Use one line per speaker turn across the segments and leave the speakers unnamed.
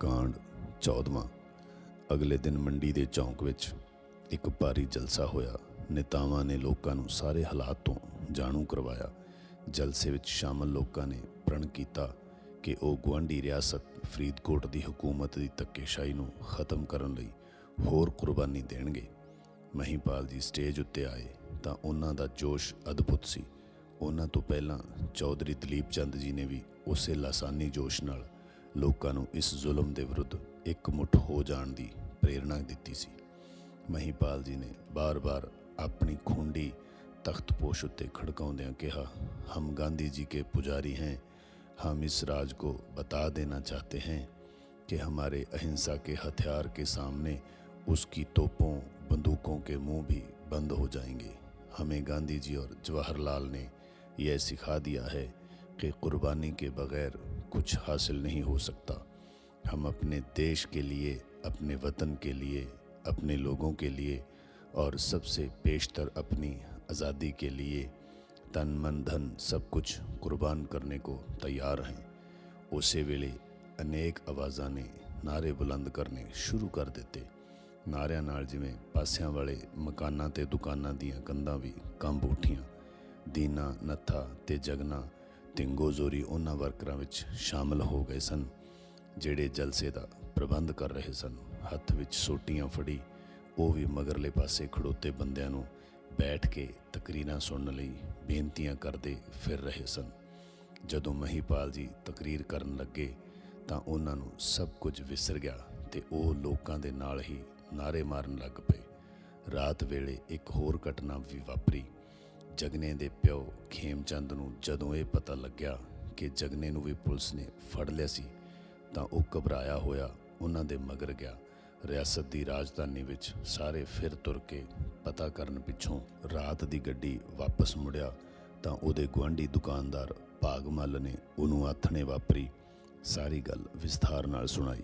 ਕਾਂਡ 14ਵਾਂ ਅਗਲੇ ਦਿਨ ਮੰਡੀ ਦੇ ਚੌਂਕ ਵਿੱਚ ਇੱਕ ਭਾਰੀ ਜਲਸਾ ਹੋਇਆ। ਨੇਤਾਵਾਂ ਨੇ ਲੋਕਾਂ ਨੂੰ ਸਾਰੇ ਹਾਲਾਤ ਤੋਂ ਜਾਣੂ ਕਰਵਾਇਆ। ਜਲਸੇ ਵਿੱਚ ਸ਼ਾਮਲ ਲੋਕਾਂ ਨੇ ਪ੍ਰਣ ਕੀਤਾ ਕਿ ਉਹ ਗੁਆਂਢੀ ਰਿਆਸਤ ਫਰੀਦਕੋਟ ਦੀ ਹਕੂਮਤ ਦੀ ਧੱਕੇਸ਼ਾਹੀ ਨੂੰ ਖਤਮ ਕਰਨ ਲਈ ਹੋਰ ਕੁਰਬਾਨੀ ਦੇਣਗੇ। ਮਹੀਪਾਲ ਜੀ ਸਟੇਜ ਉੱਤੇ ਆਏ ਤਾਂ ਉਹਨਾਂ ਦਾ ਜੋਸ਼ ਅਦਭੁਤ ਸੀ। ਉਹਨਾਂ ਤੋਂ ਪਹਿਲਾਂ ਚੌਧਰੀ ਦਲੀਪ ਚੰਦ ਜੀ ਨੇ ਵੀ ਉਸੇ ਲਾਸਾਨੀ ਜੋਸ਼ ਨਾਲ ਲੋਕਾਂ ਨੂੰ ਇਸ ਜ਼ੁਲਮ ਦੇ ਵਿਰੁੱਧ ਇਕਮੁੱਠ ਹੋ ਜਾਣ ਦੀ ਪ੍ਰੇਰਣਾ ਦਿੱਤੀ ਸੀ ਮਹੀਪਾਲ ਜੀ ਨੇ ਬਾਰ-ਬਾਰ ਆਪਣੀ ਖੁੰਡੀ ਤਖਤਪੋਸ਼ ਉੱਤੇ ਖੜਕਾਉਂਦਿਆਂ ਕਿਹਾ ਹਮ गांधी जी के पुजारी हैं हम इस राज को बता देना चाहते हैं कि हमारे अहिंसा के हथियार के सामने उसकी तोपों बंदूकों के मुंह भी बंद हो जाएंगे हमें गांधी जी और जवाहरलाल ने यह सिखा दिया है कि कुर्बानी के बगैर कुछ हासिल नहीं हो सकता हम अपने देश के लिए अपने वतन के लिए अपने लोगों के लिए और सबसे पेशतर अपनी आज़ादी के लिए तन मन धन सब कुछ कुर्बान करने को तैयार हैं ਉਸੇ ਵੇਲੇ ਅਨੇਕ ਆਵਾਜ਼ਾਂ ਨੇ ਨਾਰੇ ਬੁਲੰਦ ਕਰਨੇ ਸ਼ੁਰੂ ਕਰ ਦਿੱਤੇ ਨਾਰਿਆਂ ਨਾਲ ਜਿਵੇਂ ਪਾਸਿਆਂ ਵਾਲੇ ਮਕਾਨਾਂ ਤੇ ਦੁਕਾਨਾਂ ਦੀਆਂ ਕੰਧਾਂ ਵੀ ਕੰਬ ਉੱਠੀਆਂ ਦੀਨਾ ਨੱਥਾ ਤੇ ਜਗਨਾ ਤਿੰਗੋ ਜ਼ੋਰੀ ਉਹਨਾਂ ਵਰਕਰਾਂ ਵਿੱਚ ਸ਼ਾਮਲ ਹੋ ਗਏ ਸਨ, ਜਿਹੜੇ ਜਲਸੇ ਦਾ ਪ੍ਰਬੰਧ ਕਰ ਰਹੇ ਸਨ। ਹੱਥ ਵਿੱਚ ਸੋਟੀਆਂ ਫੜੀ, ਉਹ ਵੀ ਮਗਰਲੇ ਪਾਸੇ ਖੜੋਤੇ ਬੰਦਿਆਂ ਨੂੰ ਬੈਠ ਕੇ ਤਕਰੀਰਾਂ ਸੁਣਨ ਲਈ ਬੇਨਤੀਆਂ ਕਰਦੇ ਫਿਰ ਰਹੇ ਸਨ। ਜਦੋਂ ਮਹੀਪਾਲ ਜੀ ਤਕਰੀਰ ਕਰਨ ਲੱਗੇ, ਤਾਂ ਉਹਨਾਂ ਨੂੰ ਸਭ ਕੁਝ ਵਿਸਰ ਗਿਆ ਤੇ ਉਹ ਲੋਕਾਂ ਦੇ ਨਾਲ ਹੀ ਨਾਰੇ ਮਾਰਨ ਲੱਗ ਪਏ। ਰਾਤ ਵੇਲੇ ਇੱਕ ਹੋਰ ਘਟਨਾ ਵੀ ਵਾਪਰੀ। ਜਗਨੇ ਦੇ ਪਿਓ ਖੇਮਚੰਦ ਨੂੰ ਜਦੋਂ ਇਹ ਪਤਾ ਲੱਗਿਆ ਕਿ ਜਗਨੇ ਨੂੰ ਵੀ ਪੁਲਿਸ ਨੇ ਫੜ ਲਿਆ ਸੀ, ਤਾਂ ਉਹ ਘਬਰਾਇਆ ਹੋਇਆ ਉਹਨਾਂ ਦੇ ਮਗਰ ਗਿਆ। ਰਿਆਸਤ ਦੀ ਰਾਜਧਾਨੀ ਵਿੱਚ ਸਾਰੇ ਫਿਰ ਤੁਰ ਕੇ ਪਤਾ ਕਰਨ ਪਿੱਛੋਂ ਰਾਤ ਦੀ ਗੱਡੀ ਵਾਪਸ ਮੁੜਿਆ, ਤਾਂ ਉਹਦੇ ਗੁਆਂਢੀ ਦੁਕਾਨਦਾਰ ਭਾਗਮਲ ਨੇ ਉਹਨੂੰ ਆਥਣੇ ਵਾਪਰੀ। ਸਾਰੀ ਗੱਲ ਵਿਸਥਾਰ ਨਾਲ ਸੁਣਾਈ।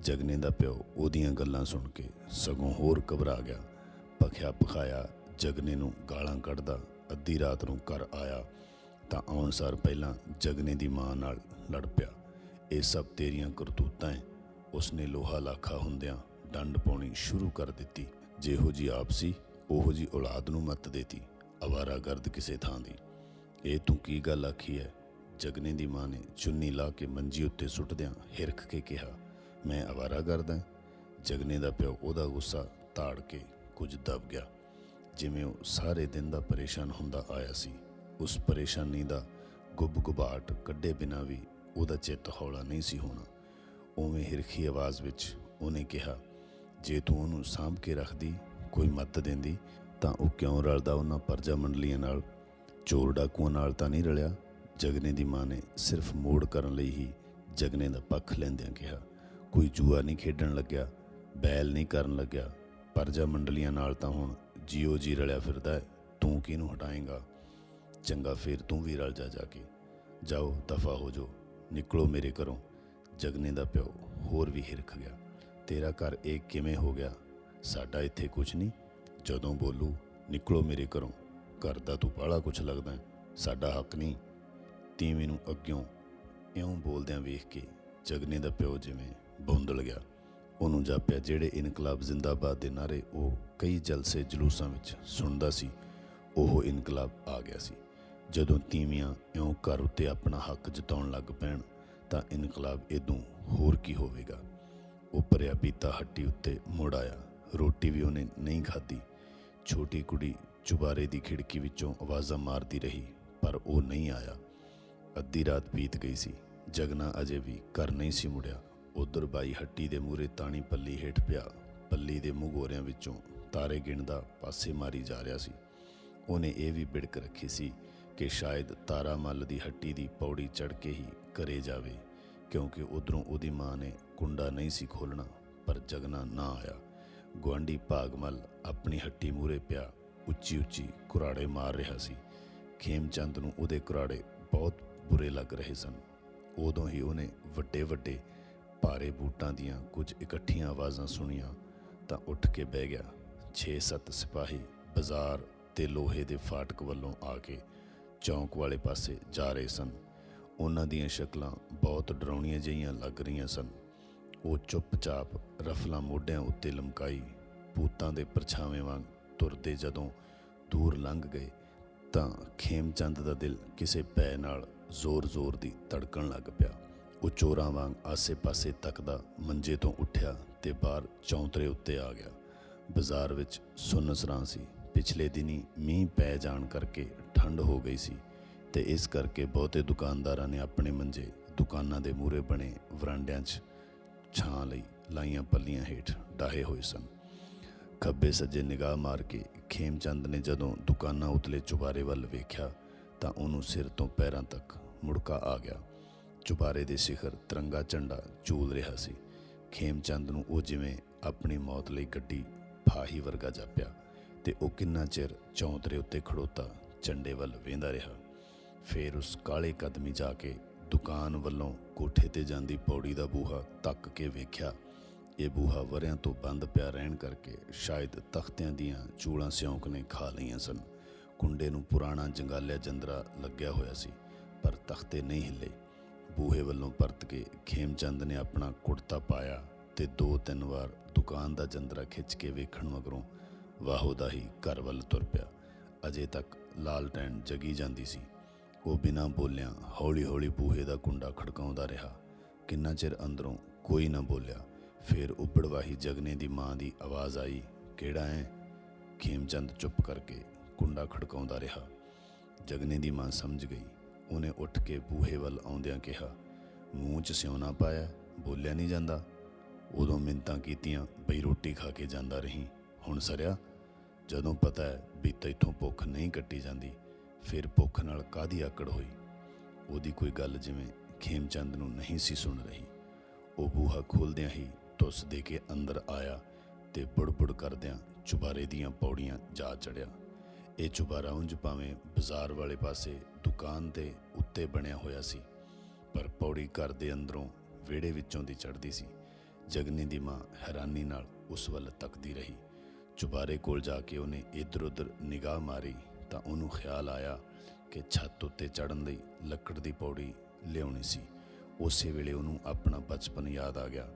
ਜਗਨੇ ਦਾ ਪਿਓ ਉਹਦੀਆਂ ਗੱਲਾਂ ਸੁਣ ਕੇ ਸਗੋਂ ਹੋਰ ਘਬਰਾ ਗਿਆ। ਭਖਿਆ ਪਖਾਇਆ ਜਗਨੇ ਨੂੰ ਗਾਲਾਂ ਕੱਢਦਾ ਅੱਧੀ ਰਾਤ ਨੂੰ ਘਰ ਆਇਆ ਤਾਂ ਆਉਣ ਸਾਰ ਪਹਿਲਾਂ ਜਗਨੇ ਦੀ ਮਾਂ ਨਾਲ ਲੜ ਪਿਆ। ਇਹ ਸਭ ਤੇਰੀਆਂ ਕਰਤੂਤਾਂ ਐ। ਉਸਨੇ ਲੋਹਾ ਲਾਖਾ ਹੁੰਦਿਆਂ ਡੰਡ ਪਾਉਣੀ ਸ਼ੁਰੂ ਕਰ ਦਿੱਤੀ। ਜਿਹੋ ਜੀ ਆਪ ਸੀ, ਉਹੋ ਜੀ ਔਲਾਦ ਨੂੰ ਮੱਤ ਦੇਤੀ, ਅਵਾਰਾ ਗਰਦ ਕਿਸੇ ਥਾਂ ਦੀ। ਇਹ ਤੂੰ ਕੀ ਗੱਲ ਆਖੀ ਐ? ਜਗਨੇ ਦੀ ਮਾਂ ਨੇ ਚੁੰਨੀ ਲਾ ਕੇ ਮੰਜੀ ਉੱਤੇ ਸੁੱਟਦਿਆਂ ਹਿਰਖ ਕੇ ਕਿਹਾ, ਮੈਂ ਅਵਾਰਾ ਗਰਦ ਗਰਦਾਂ ਜਗਨੇ ਦਾ ਪਿਓ ਉਹਦਾ ਗੁੱਸਾ ਤਾੜ ਕੇ ਕੁਝ ਦਬ ਗਿਆ। ਜਿਵੇਂ ਉਹ ਸਾਰੇ ਦਿਨ ਦਾ ਪਰੇਸ਼ਾਨ ਹੁੰਦਾ ਆਇਆ ਸੀ, ਉਸ ਪਰੇਸ਼ਾਨੀ ਦਾ ਗੁੱਬ ਗੁਬਾਟ ਕੱਢੇ ਬਿਨਾ ਵੀ ਉਹਦਾ ਚਿੱਤ ਹੌਲਾ ਨਹੀਂ ਸੀ ਹੋਣਾ। ਉਵੇਂ ਹਿਰਖੀ ਆਵਾਜ਼ ਵਿੱਚ ਉਹਨੇ ਕਿਹਾ, ਜੇ ਤੂੰ ਉਹਨੂੰ ਸਾਂਭ ਕੇ ਰੱਖਦੀ, ਕੋਈ ਮੱਤ ਦਿੰਦੀ, ਤਾਂ ਉਹ ਕਿਉਂ ਰਲਦਾ ਉਹਨਾਂ ਪਰਜਾ ਮੰਡਲੀਆਂ ਨਾਲ? ਚੋਰ ਡਾਕੂਆਂ ਨਾਲ ਤਾਂ ਨਹੀਂ ਰਲਿਆ? ਜਗਨੇ ਦੀ ਮਾਂ ਨੇ ਸਿਰਫ ਮੋੜ ਕਰਨ ਲਈ ਹੀ ਜਗਨੇ ਦਾ ਪੱਖ ਲੈਂਦਿਆਂ ਕਿਹਾ। ਕੋਈ ਜੂਆ ਨਹੀਂ ਖੇਡਣ ਲੱਗਿਆ, ਬੈਲ ਨਹੀਂ ਕਰਨ ਲੱਗਿਆ। ਪਰਜਾ ਮੰਡਲੀਆਂ ਨਾਲ ਤਾਂ ਹੁਣ ਜੀਓ ਜੀ ਰਲਿਆ ਫਿਰਦਾ ਤੂੰ ਕਿਹਨੂੰ ਹਟਾਏਂਗਾ? ਚੰਗਾ, ਫੇਰ ਤੂੰ ਵੀ ਰਲ ਜਾ ਜਾ ਕੇ। ਜਾਓ, ਦਫਾ ਹੋ ਜੋ ਨਿਕਲੋ ਮੇਰੇ ਘਰੋਂ। ਜਗਨੇ ਦਾ ਪਿਓ ਹੋਰ ਵੀ ਹਿਰਖ ਗਿਆ। ਤੇਰਾ ਘਰ ਇਹ ਕਿਵੇਂ ਹੋ ਗਿਆ? ਸਾਡਾ ਇੱਥੇ ਕੁਝ ਨਹੀਂ। ਜਦੋਂ ਬੋਲੂ, ਨਿਕਲੋ ਮੇਰੇ ਘਰੋਂ। ਘਰ ਦਾ ਤੂੰ ਬਾਹਲਾ ਕੁਛ ਲੱਗਦਾ ਸਾਡਾ ਹੱਕ ਨਹੀਂ। ਤੀਵੀਂ ਨੂੰ ਅੱਗਿਓਂ ਇਉਂ ਬੋਲਦਿਆਂ ਵੇਖ ਕੇ ਜਗਨੇ ਦਾ ਪਿਓ ਜਿਵੇਂ ਬੌਂਦਲ ਗਿਆ। ਉਹਨੂੰ ਜਾਪਿਆ, ਜਿਹੜੇ ਇਨਕਲਾਬ ਜ਼ਿੰਦਾਬਾਦ ਦੇ ਨਾਰੇ ਉਹ ਕਈ ਜਲਸੇ ਜਲੂਸਾਂ ਵਿੱਚ ਸੁਣਦਾ ਸੀ, ਉਹ ਇਨਕਲਾਬ ਆ ਗਿਆ ਸੀ। ਜਦੋਂ ਤੀਵੀਆਂ ਇਉਂ ਘਰ ਉੱਤੇ ਆਪਣਾ ਹੱਕ ਜਤਾਉਣ ਲੱਗ ਪੈਣ, ਤਾਂ ਇਨਕਲਾਬ ਇਦੋਂ ਹੋਰ ਕੀ ਹੋਵੇਗਾ? ਉਹ ਭਰਿਆ ਪੀਤਾ ਹੱਟੀ ਉੱਤੇ ਮੁੜ ਆਇਆ। ਰੋਟੀ ਵੀ ਉਹਨੇ ਨਹੀਂ ਖਾਧੀ। ਛੋਟੀ ਕੁੜੀ ਚੁਬਾਰੇ ਦੀ ਖਿੜਕੀ ਵਿੱਚੋਂ ਆਵਾਜ਼ਾਂ ਮਾਰਦੀ ਰਹੀ, ਪਰ ਉਹ ਨਹੀਂ ਆਇਆ। ਅੱਧੀ ਰਾਤ ਬੀਤ ਗਈ ਸੀ। ਜਗਨਾ ਅਜੇ ਵੀ ਘਰ ਨਹੀਂ ਸੀ ਮੁੜਿਆ। ਉਧਰ ਬਾਈ ਹੱਟੀ ਦੇ ਮੂਰੇ ਤਾਣੀ ਪੱਲੀ ਹੇਠ ਪਿਆ। ਪੱਲੀ ਦੇ ਮੁਗੋਰਿਆਂ ਵਿੱਚੋਂ ਤਾਰੇ ਗਿਣਦਾ ਪਾਸੇ ਮਾਰੀ ਜਾ ਰਿਹਾ ਸੀ। ਉਹਨੇ ਇਹ ਵੀ ਬਿੜਕ ਰੱਖੀ ਸੀ ਕਿ ਸ਼ਾਇਦ ਤਾਰਾ ਮੱਲ ਦੀ ਹੱਟੀ ਦੀ ਪੌੜੀ ਚੜ ਕੇ ਹੀ ਘਰੇ ਜਾਵੇ, ਕਿਉਂਕਿ ਉਧਰੋਂ ਉਹਦੀ ਮਾਂ ਨੇ ਕੁੰਡਾ ਨਹੀਂ ਸੀ ਖੋਲਣਾ ਪਰ ਜਗਨਾ ਨਾ ਆਇਆ। ਗੁਆਂਢੀ ਭਾਗਮਲ ਆਪਣੀ ਹੱਟੀ ਮੂਰੇ ਪਿਆ, ਉੱਚੀ ਉੱਚੀ ਕੁਰਾੜੇ ਮਾਰ ਰਿਹਾ ਸੀ। ਖੇਮਚੰਦ ਨੂੰ ਉਹਦੇ ਕੁਰਾੜੇ ਬਹੁਤ ਬੁਰੇ ਲੱਗ ਰਹੇ ਸਨ। ਉਦੋਂ ਹੀ ਉਹਨੇ ਵੱਡੇ ਵੱਡੇ ਭਾਰੇ ਬੂਟਾਂ ਦੀਆਂ ਕੁਝ ਇਕੱਠੀਆਂ ਆਵਾਜ਼ਾਂ ਸੁਣੀਆਂ ਤਾਂ ਉੱਠ ਕੇ ਬਹਿ ਗਿਆ। 6-7 ਸਿਪਾਹੀ ਬਾਜ਼ਾਰ ਤੇ ਲੋਹੇ ਦੇ ਫਾਟਕ ਵੱਲੋਂ ਆ ਕੇ ਚੌਂਕ ਵਾਲੇ ਪਾਸੇ ਜਾ ਰਹੇ ਸਨ। ਉਹਨਾਂ ਦੀਆਂ ਸ਼ਕਲਾਂ ਬਹੁਤ ਡਰਾਉਣੀਆਂ ਜਿਹੀਆਂ ਲੱਗ ਰਹੀਆਂ ਸਨ। ਉਹ ਚੁੱਪਚਾਪ ਰਫਲਾਂ ਮੋਢਿਆਂ ਉੱਤੇ ਲਮਕਾਈ ਪੂਤਾਂ ਦੇ ਪਰਛਾਵੇਂ ਵਾਂਗ ਤੁਰਦੇ ਜਦੋਂ ਦੂਰ ਲੰਘ ਗਏ ਤਾਂ ਖੇਮਚੰਦ ਦਾ ਦਿਲ ਕਿਸੇ ਪੈ ਨਾਲ ਜ਼ੋਰ-ਜ਼ੋਰ ਦੀ ਧੜਕਣ ਲੱਗ ਪਿਆ। ਉਹ ਚੋਰਾਂ ਵਾਂਗ ਆਸੇ-ਪਾਸੇ ਤੱਕਦਾ ਮੰਜੇ ਤੋਂ ਉੱਠਿਆ ਤੇ ਬਾਹਰ ਚੌਂਤਰੇ ਉੱਤੇ ਆ ਗਿਆ। ਬਾਜ਼ਾਰ ਵਿੱਚ ਸੁੰਨਸਰਾਂ ਸੀ। ਪਿਛਲੇ ਦਿਨੀ ਮੀਂਹ ਪੈ ਜਾਣ ਕਰਕੇ ਠੰਡ ਹੋ ਗਈ ਸੀ ਤੇ ਇਸ ਕਰਕੇ ਬਹੁਤੇ ਦੁਕਾਨਦਾਰਾਂ ਨੇ ਆਪਣੇ ਮੰਜੇ ਦੁਕਾਨਾਂ ਦੇ ਮੂਹਰੇ ਬਣੇ ਵਰਾਂਡਿਆਂ 'ਚ ਛਾਂ ਲਈ ਲਾਈਆਂ ਪੱਲੀਆਂ ਹੇਠ ਡਾਹੇ ਹੋਏ ਸਨ। ਖੱਬੇ ਸੱਜੇ ਨਿਗਾਹ ਮਾਰ ਕੇ ਖੇਮਚੰਦ ਨੇ ਜਦੋਂ ਦੁਕਾਨਾਂ ਉਤਲੇ ਚੁਬਾਰੇ ਵੱਲ ਵੇਖਿਆ ਤਾਂ ਉਹਨੂੰ ਸਿਰ ਤੋਂ ਪੈਰਾਂ ਤੱਕ ਮੁੜਕਾ ਆ ਗਿਆ। ਚੁਬਾਰੇ ਦੇ ਸਿਖਰ ਤਿਰੰਗਾ ਝੰਡਾ ਝੂਲ ਰਿਹਾ ਸੀ। ਖੇਮਚੰਦ ਨੂੰ ਉਹ ਜਿਵੇਂ ਆਪਣੀ ਮੌਤ ਲਈ ਗੱਡੀ ਫਾਹੀ ਵਰਗਾ ਜਾਪਿਆ ਤੇ ਉਹ ਕਿੰਨਾ ਚਿਰ ਚੌਂਤਰੇ ਉੱਤੇ ਖੜੋਤਾ, ਝੰਡੇ ਵੱਲ ਵੇਂਦਾ ਰਿਹਾ। ਫੇਰ ਉਸ ਕਾਲੇ ਕਦਮੀ ਜਾ ਕੇ ਦੁਕਾਨ ਵੱਲੋਂ ਕੋਠੇ ਤੇ ਜਾਂਦੀ ਪੌੜੀ ਦਾ ਬੂਹਾ ਤੱਕ ਕੇ ਵੇਖਿਆ। ਇਹ ਬੂਹਾ ਵਰਿਆਂ ਤੋਂ ਬੰਦ ਪਿਆ ਰਹਿਣ ਕਰਕੇ ਸ਼ਾਇਦ ਤਖਤਿਆਂ ਦੀਆਂ ਚੂੜਾਂ ਸਿਉਂਕ ਨੇ ਖਾ ਲਈਆਂ ਸਨ। ਕੁੰਡੇ ਨੂੰ ਪੁਰਾਣਾ ਜੰਗਾਲਿਆ ਜੰਦਰਾ ਲੱਗਿਆ ਹੋਇਆ ਸੀ, ਪਰ ਤਖਤੇ ਨਹੀਂ ਹਿੱਲੇ। ਬੂਹੇ ਵੱਲੋਂ ਪਰਤ ਕੇ ਖੇਮਚੰਦ ਨੇ ਆਪਣਾ ਕੁੜਤਾ ਪਾਇਆ ਤੇ ਦੋ ਤਿੰਨ ਵਾਰ ਦੁਕਾਨ ਦਾ ਜੰਦਰਾ ਖਿੱਚ ਕੇ ਵੇਖਣ ਮਗਰੋਂ ਵਾਹੋ ਦਾ ਹੀ ਘਰ ਵੱਲ ਤੁਰ ਪਿਆ। ਅਜੇ ਤੱਕ ਲਾਲਟੈਨ ਜਗੀ ਜਾਂਦੀ ਸੀ। ਉਹ ਬਿਨਾਂ ਬੋਲਿਆ ਹੌਲੀ-ਹੌਲੀ ਬੂਹੇ ਦਾ ਕੁੰਡਾ ਖੜਕਾਉਂਦਾ ਰਿਹਾ। ਕਿੰਨਾ ਚਿਰ ਅੰਦਰੋਂ ਕੋਈ ਨਾ ਬੋਲਿਆ। ਫਿਰ ਉੱਪੜਵਾਹੀ ਜਗਨੇ ਦੀ ਮਾਂ ਦੀ ਆਵਾਜ਼ ਆਈ, ਕਿਹੜਾ ਹੈ ਖੇਮਚੰਦ ਚੁੱਪ ਕਰਕੇ ਕੁੰਡਾ ਖੜਕਾਉਂਦਾ ਰਿਹਾ। ਜਗਨੇ ਦੀ ਮਾਂ ਸਮਝ ਗਈ। ਉਹਨੇ ਉੱਠ ਕੇ ਬੂਹੇ ਵੱਲ ਆਉਂਦਿਆਂ ਕਿਹਾ, ਮੂੰਹ 'ਚ ਸਿਉਣਾ ਪਾਇਆ, ਬੋਲਿਆ ਨਹੀਂ ਜਾਂਦਾ। ਉਦੋਂ ਮਿੰਤਾਂ ਕੀਤੀਆਂ, ਬਈ ਰੋਟੀ ਖਾ ਕੇ ਜਾਂਦਾ ਰਹੀ। ਹੁਣ ਸਰਿਆ, ਜਦੋਂ ਪਤਾ ਹੈ ਵੀ ਤੈਥੋਂ ਭੁੱਖ ਨਹੀਂ ਕੱਟੀ ਜਾਂਦੀ, ਫਿਰ ਭੁੱਖ ਨਾਲ ਕਾਦੀ ਆਕੜ ਹੋਈ? ਉਹਦੀ ਕੋਈ ਗੱਲ ਜਿਵੇਂ ਖੇਮਚੰਦ ਨੂੰ ਨਹੀਂ ਸੀ ਸੁਣ ਰਹੀ। ਉਹ ਬੂਹਾ ਖੋਲਦਿਆਂ ਹੀ ਤੁਸ ਦੇ ਕੇ ਅੰਦਰ ਆਇਆ ਤੇ ਬੁੜਬੁੜ ਕਰਦਿਆਂ ਚੁਬਾਰੇ ਦੀਆਂ ਪੌੜੀਆਂ ਜਾ ਚੜਿਆ ਇਹ ਚੁਬਾਰਾ ਉਂਝ ਭਾਵੇਂ ਬਾਜ਼ਾਰ ਵਾਲੇ ਪਾਸੇ ਦੁਕਾਨ ਦੇ ਉੱਤੇ ਬਣਿਆ ਹੋਇਆ ਸੀ, ਪਰ ਪੌੜੀ ਘਰ ਦੇ ਅੰਦਰੋਂ ਵਿਹੜੇ ਵਿੱਚੋਂ ਦੀ ਚੜ੍ਹਦੀ ਸੀ। ਜਗਨੀ ਦੀ ਮਾਂ ਹੈਰਾਨੀ ਨਾਲ ਉਸ ਵੱਲ ਤੱਕਦੀ ਰਹੀ। ਚੁਬਾਰੇ ਕੋਲ ਜਾ ਕੇ ਉਹਨੇ ਇੱਧਰ-ਉੱਧਰ ਨਿਗਾਹ ਮਾਰੀ ਤਾਂ ਉਹਨੂੰ ਖਿਆਲ ਆਇਆ ਕਿ ਛੱਤ ਉੱਤੇ ਚੜਨ ਲਈ ਲੱਕੜ ਦੀ ਪੌੜੀ ਲਿਆਉਣੀ ਸੀ। ਉਸੇ ਵੇਲੇ ਉਹਨੂੰ ਆਪਣਾ ਬਚਪਨ ਯਾਦ ਆ ਗਿਆ,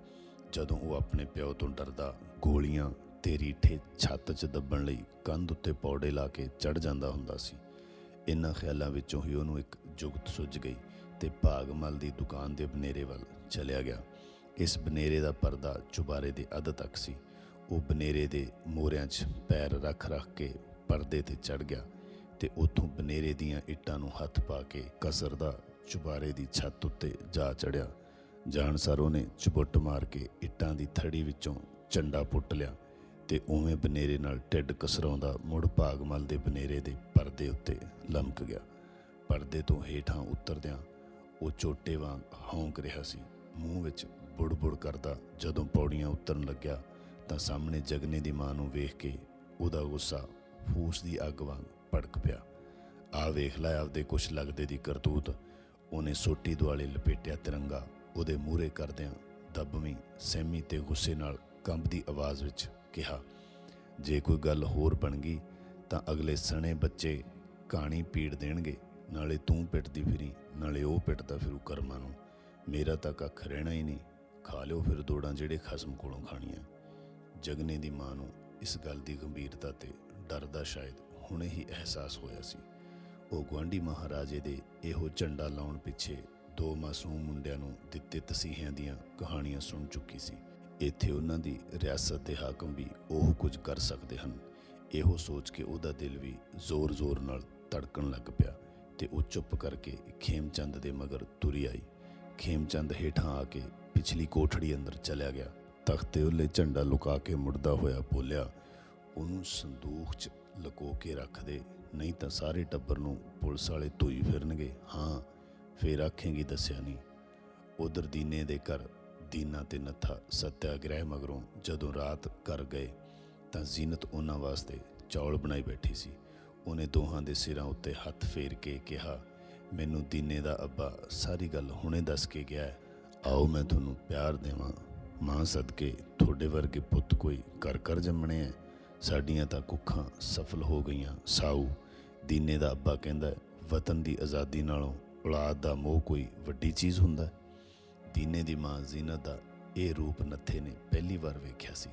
ਜਦੋਂ ਉਹ ਆਪਣੇ ਪਿਓ ਤੋਂ ਡਰਦਾ ਗੋਲੀਆਂ ਤੇ ਰੀਠੇ ਛੱਤ 'ਚ ਦੱਬਣ ਲਈ ਕੰਧ ਉੱਤੇ ਪੌੜੇ ਲਾ ਕੇ ਚੜ ਜਾਂਦਾ ਹੁੰਦਾ ਸੀ। ਇਨ੍ਹਾਂ ਖਿਆਲਾਂ ਵਿੱਚੋਂ ਹੀ ਉਹਨੂੰ ਇੱਕ ਜੁਗਤ ਸੁੱਜ ਗਈ ਤੇ ਭਾਗਮਲ ਦੀ ਦੁਕਾਨ ਦੇ ਬਨੇਰੇ ਵੱਲ ਚਲਿਆ ਗਿਆ। ਇਸ ਬਨੇਰੇ ਦਾ ਪਰਦਾ ਚੁਬਾਰੇ ਦੇ ਅੱਧ ਤੱਕ ਸੀ। ਉਹ ਬਨੇਰੇ ਦੇ ਮੋਰਿਆਂ 'ਚ ਪੈਰ ਰੱਖ-ਰੱਖ ਕੇ ਪਰਦੇ ਤੇ ਚੜ ਗਿਆ ਤੇ ਉੱਥੋਂ ਬਨੇਰੇ ਦੀਆਂ ਇੱਟਾਂ ਨੂੰ ਹੱਥ ਪਾ ਕੇ ਕਸਰਦਾ ਚੁਬਾਰੇ ਦੀ ਛੱਤ ਉੱਤੇ ਜਾ ਚੜਿਆ ਜਾਣਸਾਰ ਉਹਨੇ ਚੁਬੁੱਟ ਮਾਰ ਕੇ ਇੱਟਾਂ ਦੀ ਥੜੀ ਵਿੱਚੋਂ ਚੰਡਾ ਪੁੱਟ ਲਿਆ। ਤੇ ਉਵੇਂ ਬਨੇਰੇ ਨਾਲ ਟਿੱਡ ਕਸਰਾਉਂਦਾ ਮੁੜ ਭਾਗਮਲ ਦੇ ਬਨੇਰੇ ਦੇ ਪਰਦੇ ਉੱਤੇ ਲਮਕ ਗਿਆ। ਪਰਦੇ ਤੋਂ ਹੇਠਾਂ ਉਤਰਦਿਆਂ ਉਹ ਚੋਟੇ ਵਾਂਗ ਹੌਂਕ ਰਿਹਾ ਸੀ। ਮੂੰਹ ਵਿੱਚ ਬੁੜਬੁੜ ਕਰਦਾ ਜਦੋਂ ਪੌੜੀਆਂ ਉਤਰਨ ਲੱਗਿਆ ਤਾਂ ਸਾਹਮਣੇ ਜਗਨੇ ਦੀ ਮਾਂ ਨੂੰ ਵੇਖ ਕੇ ਉਹਦਾ ਗੁੱਸਾ ਫੂਸ ਦੀ ਅੱਗ ਵਾਂਗ ਭੜਕ ਪਿਆ। ਆ ਵੇਖ ਲੈ ਆਪਦੇ ਕੁਛ ਲੱਗਦੇ ਦੀ ਕਰਤੂਤ। ਉਹਨੇ ਸੋਟੀ ਦੁਆਲੇ ਲਪੇਟਿਆ ਤਿਰੰਗਾ। ਉਹਦੇ ਮੂਹਰੇ ਕਰਦਿਆਂ ਦੱਬਵੀਂ ਸਹਿਮੀ ਤੇ ਗੁੱਸੇ ਨਾਲ ਕੰਬਦੀ ਆਵਾਜ਼ ਵਿੱਚ ਕਿਹਾ, ਜੇ ਕੋਈ ਗੱਲ ਹੋਰ ਬਣ ਗਈ ਤਾਂ ਅਗਲੇ ਸਣੇ ਬੱਚੇ ਕਹਾਣੀ ਪੀੜ ਦੇਣਗੇ, ਨਾਲੇ ਤੂੰ ਪਿੱਟਦੀ ਫਿਰੀ, ਨਾਲੇ ਉਹ ਪਿੱਟਦਾ ਫਿਰੂ ਕਰਮਾਂ ਨੂੰ। ਮੇਰਾ ਤਾਂ ਕੱਖ ਰਹਿਣਾ ਹੀ ਨਹੀਂ, ਖਾ ਲਿਓ ਫਿਰ ਦੋੜਾਂ ਜਿਹੜੇ ਖਸਮ ਕੋਲੋਂ ਖਾਣੀਆਂ। ਜਗਨੇ ਦੀ ਮਾਂ ਨੂੰ ਇਸ ਗੱਲ ਦੀ ਗੰਭੀਰਤਾ ਤੇ ਡਰ ਦਾ ਸ਼ਾਇਦ ਹੁਣੇ ਹੀ ਅਹਿਸਾਸ ਹੋਇਆ ਸੀ। ਉਹ ਗਵਾਂਢੀ ਮਹਾਰਾਜੇ ਦੇ ਇਹੋ ਝੰਡਾ ਲਾਉਣ ਪਿੱਛੇ ਦੋ ਮਾਸੂਮ ਮੁੰਡਿਆਂ ਨੂੰ ਦਿੱਤੇ ਤਸੀਹਿਆਂ ਦੀਆਂ ਕਹਾਣੀਆਂ ਸੁਣ ਚੁੱਕੀ ਸੀ। ਇੱਥੇ ਉਹਨਾਂ ਦੀ ਰਿਆਸਤ ਦੇ ਹਾਕਮ ਵੀ ਉਹ ਕੁਝ ਕਰ ਸਕਦੇ ਹਨ। ਇਹੋ ਸੋਚ ਕੇ ਉਹਦਾ ਦਿਲ ਵੀ ਜ਼ੋਰ-ਜ਼ੋਰ ਨਾਲ ਧੜਕਣ ਲੱਗ ਪਿਆ ਤੇ ਉਹ ਚੁੱਪ ਕਰਕੇ ਖੇਮਚੰਦ ਦੇ ਮਗਰ ਤੁਰੀ ਆਈ। ਖੇਮਚੰਦ ਹੇਠਾਂ ਆ ਕੇ ਪਿਛਲੀ ਕੋਠੜੀ ਅੰਦਰ ਚਲਿਆ ਗਿਆ। ਤਖਤੇ ਉੱਲੇ ਝੰਡਾ ਲੁਕਾ ਕੇ ਮੁੜਦਾ ਹੋਇਆ ਬੋਲਿਆ, ਉਹਨੂੰ ਸੰਦੂਖ 'ਚ ਲੁਕੋ ਕੇ ਰੱਖ ਦੇ, ਨਹੀਂ ਤਾਂ ਸਾਰੇ ਟੱਬਰ ਨੂੰ ਪੁਲਿਸ ਵਾਲੇ ਧੋਈ ਫਿਰਨਗੇ। ਹਾਂ, ਫੇਰ ਆਖੇਂਗੀ ਦੱਸਿਆ ਨਹੀਂ। ਉਧਰ ਦੀਨੇ ਦੇ ਘਰ ਦੀਨਾ ਤੇ ਨੱਥਾ ਸਤਿਆਗ੍ਰਹਿ ਮਗਰੋਂ ਜਦੋਂ ਰਾਤ ਕਰ ਗਏ ਤਾਂ ਜ਼ੀਨਤ ਉਹਨਾਂ ਵਾਸਤੇ ਚੌਲ ਬਣਾਈ ਬੈਠੀ ਸੀ। ਉਹਨੇ ਦੋਹਾਂ ਦੇ ਸਿਰਾਂ ਉੱਤੇ ਹੱਥ ਫੇਰ ਕੇ ਕਿਹਾ, ਮੈਨੂੰ ਦੀਨੇ ਦਾ ਅੱਬਾ ਸਾਰੀ ਗੱਲ ਹੁਣੇ ਦੱਸ ਕੇ ਗਿਆ ਆਓ ਮੈਂ ਤੁਹਾਨੂੰ ਪਿਆਰ ਦੇਵਾਂ। ਮਾਂ ਸਦਕੇ ਤੁਹਾਡੇ ਵਰਗੇ ਪੁੱਤ ਕੋਈ ਕਰ ਕਰ ਜੰਮਣੇ ਐ ਸਾਡੀਆਂ ਤਾਂ ਕੁੱਖਾਂ ਸਫਲ ਹੋ ਗਈਆਂ। ਸਾਊ, ਦੀਨੇ ਦਾ ਅੱਬਾ ਕਹਿੰਦਾ ਵਤਨ ਦੀ ਆਜ਼ਾਦੀ ਨਾਲੋਂ ਔਲਾਦ ਦਾ ਮੋਹ ਕੋਈ ਵੱਡੀ ਚੀਜ਼ ਹੁੰਦਾ ਹੈ? ਦੀਨੇ ਦੀ ਮਾਂ ਜ਼ੀਨਤ ਦਾ ਇਹ ਰੂਪ ਨੱਥੇ ਨੇ ਪਹਿਲੀ ਵਾਰ ਵੇਖਿਆ ਸੀ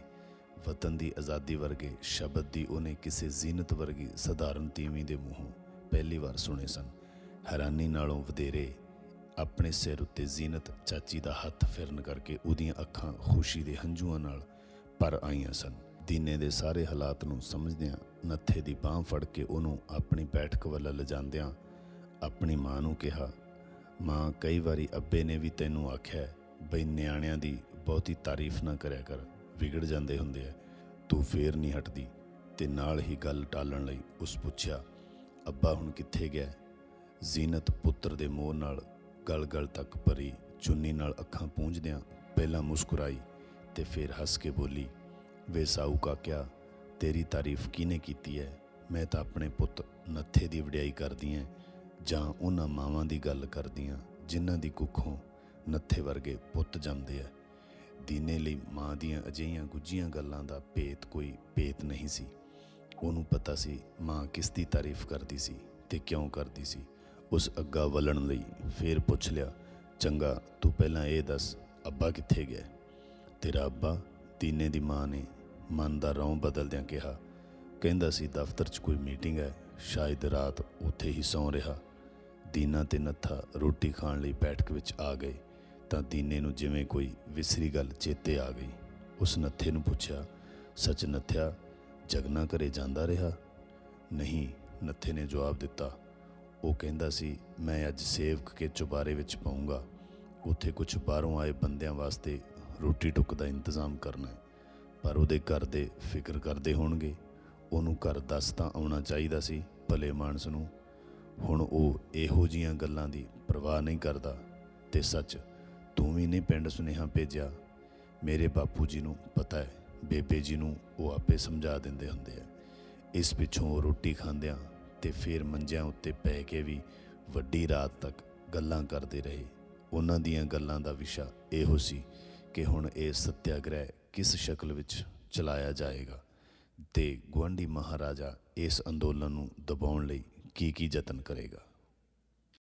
ਵਤਨ ਦੀ ਆਜ਼ਾਦੀ ਵਰਗੇ ਸ਼ਬਦ ਦੀ ਉਹਨੇ ਕਿਸੇ ਜ਼ੀਨਤ ਵਰਗੀ ਸਧਾਰਨ ਤੀਵੀਂ ਦੇ ਮੂੰਹੋਂ ਪਹਿਲੀ ਵਾਰ ਸੁਣੇ ਸਨ ਹੈਰਾਨੀ ਨਾਲੋਂ ਵਧੇਰੇ ਆਪਣੇ ਸਿਰ ਉੱਤੇ ਜ਼ੀਨਤ ਚਾਚੀ ਦਾ ਹੱਥ ਫਿਰਨ ਕਰਕੇ ਉਹਦੀਆਂ ਅੱਖਾਂ ਖੁਸ਼ੀ ਦੇ ਹੰਝੂਆਂ ਨਾਲ ਭਰ ਆਈਆਂ ਸਨ ਦੀਨੇ ਦੇ ਸਾਰੇ ਹਾਲਾਤ ਨੂੰ ਸਮਝਦਿਆਂ ਨੱਥੇ ਦੀ ਬਾਹ ਫੜ ਕੇ ਉਹਨੂੰ ਆਪਣੀ ਬੈਠਕ ਵੱਲ ਲਿਜਾਂਦਿਆਂ ਆਪਣੀ ਮਾਂ ਨੂੰ ਕਿਹਾ ਮਾਂ ਕਈ ਵਾਰੀ ਅੱਬੇ ਨੇ ਵੀ ਤੈਨੂੰ ਆਖਿਆ ਬਈ ਨਿਆਣਿਆਂ ਦੀ ਬਹੁਤੀ ਤਾਰੀਫ ਨਾ ਕਰਿਆ ਕਰ, ਵਿਗੜ ਜਾਂਦੇ ਹੁੰਦੇ ਐ ਤੂੰ ਫੇਰ ਨਹੀਂ ਹਟਦੀ। ਤੇ ਨਾਲ ਹੀ ਗੱਲ ਟਾਲਣ ਲਈ ਉਸ ਪੁੱਛਿਆ, ਅੱਬਾ ਹੁਣ ਕਿੱਥੇ ਗਿਆ? ਜ਼ੀਨਤ ਪੁੱਤਰ ਦੇ ਮੋਹ ਨਾਲ ਗਲ-ਗਲ ਤੱਕ ਭਰੀ ਚੁੰਨੀ ਨਾਲ ਅੱਖਾਂ ਪੂੰਝਦਿਆਂ ਪਹਿਲਾਂ ਮੁਸਕਰਾਈ ਤੇ ਫਿਰ ਹੱਸ ਕੇ ਬੋਲੀ, ਵੇ ਸਾਊ ਕਾਕਿਆ, ਤੇਰੀ ਤਾਰੀਫ ਕਿਹਨੇ ਕੀਤੀ ਹੈ? ਮੈਂ ਤਾਂ ਆਪਣੇ ਪੁੱਤ ਨੱਥੇ ਦੀ ਵਡਿਆਈ ਕਰਦੀ ਐ। ਜਾਂ ਉਹਨਾਂ ਮਾਵਾਂ ਦੀ ਗੱਲ ਕਰਦੀਆਂ ਜਿਨ੍ਹਾਂ ਦੀ ਕੁੱਖੋਂ ਨੱਥੇ ਵਰਗੇ ਪੁੱਤ ਜੰਮਦੇ ਐ ਦੀਨੇ ਲਈ ਮਾਂ ਦੀਆਂ ਅਜਿਹੀਆਂ ਗੁੱਝੀਆਂ ਗੱਲਾਂ ਦਾ ਭੇਤ ਕੋਈ ਭੇਤ ਨਹੀਂ ਸੀ। ਉਹਨੂੰ ਪਤਾ ਸੀ ਮਾਂ ਕਿਸ ਦੀ ਤਾਰੀਫ ਕਰਦੀ ਸੀ ਤੇ ਕਿਉਂ ਕਰਦੀ ਸੀ। ਉਸ ਅੱਗਾ ਵਲਣ ਲਈ ਫੇਰ ਪੁੱਛ ਲਿਆ, ਚੰਗਾ, ਤੂੰ ਪਹਿਲਾਂ ਇਹ ਦੱਸ, ਅੱਬਾ ਕਿੱਥੇ ਗਿਆ? ਤੇਰਾ ਅੱਬਾ ਦੀਨੇ ਦੀ ਮਾਂ ਨੇ, ਮਨ ਦਾ ਰੌਂ ਬਦਲਦਿਆਂ ਕਿਹਾ, ਕਹਿੰਦਾ ਸੀ ਦਫ਼ਤਰ 'ਚ ਕੋਈ ਮੀਟਿੰਗ ਹੈ ਸ਼ਾਇਦ ਰਾਤ ਉੱਥੇ ਹੀ ਸੌਂ ਰਿਹਾ। ਦੀਨਾ ਤੇ ਨੱਥਾ ਰੋਟੀ ਖਾਣ ਲਈ ਬੈਠਕ ਵਿੱਚ ਆ ਗਏ ਤਾਂ ਦੀਨੇ ਨੂੰ ਜਿਵੇਂ ਕੋਈ ਵਿਸਰੀ ਗੱਲ ਚੇਤੇ ਆ ਗਈ। ਉਸ ਨੱਥੇ ਨੂੰ ਪੁੱਛਿਆ, ਸੱਚ ਨੱਥਿਆ, ਜਗਨਾ ਘਰੇ ਜਾਂਦਾ ਰਿਹਾ? ਨਹੀਂ, ਨੱਥੇ ਨੇ ਜਵਾਬ ਦਿੱਤਾ। ਉਹ ਕਹਿੰਦਾ ਸੀ, ਮੈਂ ਅੱਜ ਸੇਵਕ ਕੇ ਚੁਬਾਰੇ ਵਿੱਚ ਪਾਉਂਗਾ ਉੱਥੇ ਕੁਝ ਬਾਹਰੋਂ ਆਏ ਬੰਦਿਆਂ ਵਾਸਤੇ ਰੋਟੀ ਟੁੱਕ ਦਾ ਇੰਤਜ਼ਾਮ ਕਰਨਾ ਹੈ। ਪਰ ਉਹਦੇ ਘਰ ਦੇ ਫਿਕਰ ਕਰਦੇ ਹੋਣਗੇ। ਉਹਨੂੰ ਘਰ ਦੱਸ ਤਾਂ ਆਉਣਾ ਚਾਹੀਦਾ ਸੀ ਭਲੇ ਮਾਨਸ ਨੂੰ। ਹੁਣ ਉਹ ਇਹੋ ਜੀਆਂ ਗੱਲਾਂ ਦੀ ਪਰਵਾਹ ਨਹੀਂ ਕਰਦਾ ਤੇ ਸੱਚ ਤੂੰ ਵੀ ਨਹੀਂ ਪਿੰਡ ਸੁਨੇਹਾ ਭੇਜਿਆ। ਮੇਰੇ ਬਾਪੂ ਜੀ ਨੂੰ ਪਤਾ ਹੈ, ਬੇਬੇ ਜੀ ਨੂੰ ਉਹ ਆਪੇ ਸਮਝਾ ਦਿੰਦੇ ਹੁੰਦੇ ਆ। ਇਸ ਪਿੱਛੋਂ ਉਹ ਰੋਟੀ ਖਾਂਦਿਆਂ ਤੇ ਫਿਰ ਮੰਜਿਆਂ ਉੱਤੇ ਪੈ ਕੇ ਵੀ ਵੱਡੀ ਰਾਤ ਤੱਕ ਗੱਲਾਂ ਕਰਦੇ ਰਹੇ। ਉਹਨਾਂ ਦੀਆਂ ਗੱਲਾਂ ਦਾ ਵਿਸ਼ਾ ਇਹੋ ਸੀ ਕਿ ਹੁਣ ਇਹ ਸਤਿਆਗ੍ਰਹਿ ਕਿਸ ਸ਼ਕਲ ਵਿੱਚ ਚਲਾਇਆ ਜਾਏਗਾ। ਤੇ ਗੁਆਂਢੀ ਮਹਾਰਾਜਾ ਇਸ ਅੰਦੋਲਨ ਨੂੰ ਦਬਾਉਣ ਲਈ ਕੀ ਕੀ ਯਤਨ ਕਰੇਗਾ?